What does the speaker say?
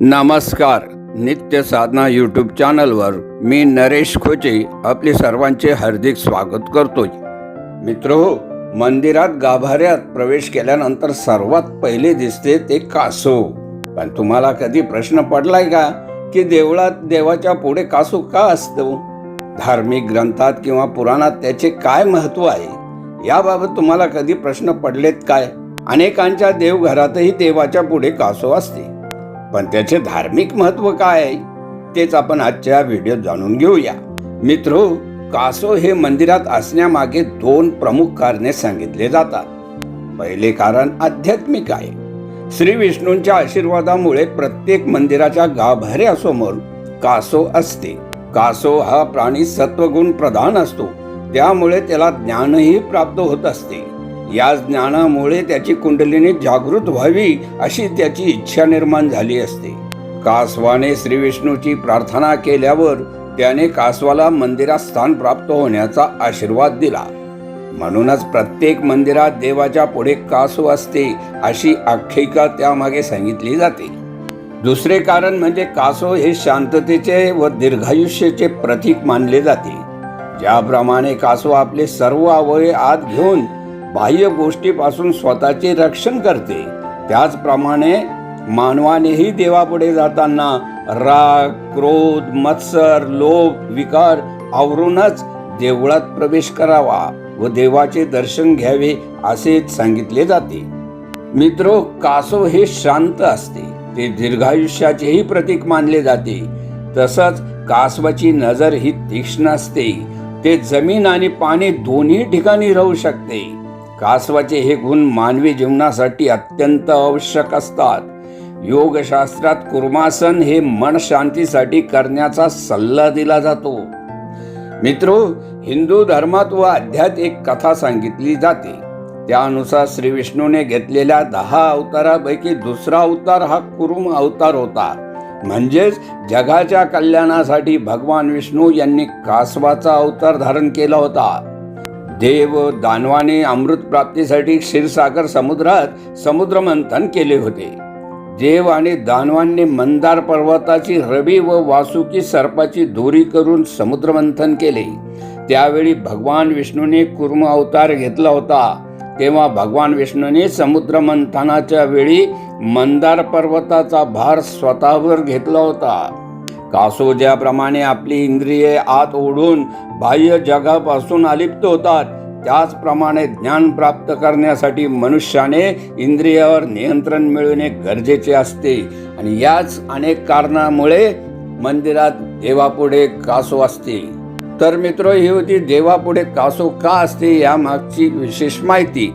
नमस्कार नित्य साधना यूट्यूब चॅनलवर मी नरेश खोचे आपले सर्वांचे हार्दिक स्वागत करतोय. मित्र मंदिरात गाभाऱ्यात प्रवेश केल्यानंतर सर्वात पहिले दिसते ते कासो पण तुम्हाला कधी प्रश्न पडलाय का? की देवळात देवाच्या पुढे कासो का असतो? धार्मिक ग्रंथात किंवा पुराणात त्याचे काय महत्त्व आहे? याबाबत तुम्हाला कधी प्रश्न पडलेत काय? अनेकांच्या देवघरातही देवाच्या पुढे कासो असते. पण त्याचे धार्मिक महत्त्व काय आहे तेच आपण आजच्या व्हिडिओत जाणून घेऊया. मित्रो कासो हे मंदिरात असण्यामागे दोन प्रमुख कारणे सांगितले जातात. पहिले कारण आध्यात्मिक आहे. श्री विष्णूंच्या आशीर्वादामुळे प्रत्येक मंदिराच्या गाभाऱ्यासमोर कासो असते. कासो हा प्राणी सत्वगुण प्रधान असतो. त्यामुळे त्याला ज्ञानही प्राप्त होत असते. या ज्ञानामुळे त्याची कुंडलिनी जागृत व्हावी अशी त्याची इच्छा निर्माण झाली असते. कासवाने श्री विष्णूची प्रार्थना केल्यावर त्याने कासवाला मंदिरात स्थान प्राप्त होण्याचा आशीर्वाद दिला. म्हणूनच प्रत्येक मंदिरात देवाच्या पुढे कासव असते अशी आख्यायिका त्यामागे सांगितली जाते. दुसरे कारण म्हणजे कासव हे शांततेचे व दीर्घायुष्याचे प्रतीक मानले जाते. ज्याप्रमाणे कासव आपले सर्व अवयव आत घेऊन बाह्य गोष्टीपासून स्वतःचे रक्षण करते. त्याचप्रमाणे मानवानेही देवापुढे जाताना राग क्रोध मत्सर लोभ विकार आवरूनच देवळात प्रवेश करावा व देवाचे दर्शन घ्यावे असे सांगितले जाते. मित्रो कासव हे शांत असते. ते दीर्घायुष्याचेही प्रतीक मानले जाते. तसंच कासवाची नजर ही तीक्ष्ण असते. ते जमीन आणि पाणी दोन्ही ठिकाणी राहू शकते. कासवाचे हे गुण मानवी जीवनासाठी अत्यंत आवश्यक असतात. योगशास्त्रात कुर्मासन हे मन शांतीसाठी करण्याचा सल्ला दिला जातो. मित्रो हिंदू धर्मात व अध्यात एक कथा सांगितली जाते. त्यानुसार श्री विष्णूने घेतलेल्या दहा अवतारापैकी दुसरा अवतार हा कुरुम अवतार होता. म्हणजेच जगाच्या कल्याणासाठी भगवान विष्णू यांनी कासवाचा अवतार धारण केला होता. देव दानवाने अमृत प्राप्तीसाठी क्षीरसागर समुद्रात समुद्रमंथन केले होते. देव आणि दानवांनी मंदार पर्वताची रवी व वासुकी सर्पाची दोरी करून समुद्रमंथन केले. त्यावेळी भगवान विष्णूने कुर्म अवतार घेतला होता. तेव्हा भगवान विष्णूने समुद्रमंथनाच्या वेळी मंदार पर्वताचा भार स्वतःवर घेतला होता. कासव ज्याप्रमाणे आपली इंद्रिये आत ओढून बाह्य जगापासून अलिप्त होतात. त्याचप्रमाणे ज्ञान प्राप्त करण्यासाठी मनुष्याने इंद्रियावर नियंत्रण मिळवणे गरजेचे असते. आणि याच अनेक कारणामुळे मंदिरात देवापुढे कासो असते. तर मित्र ही होती देवापुढे कासव का असते या मागची विशेष माहिती.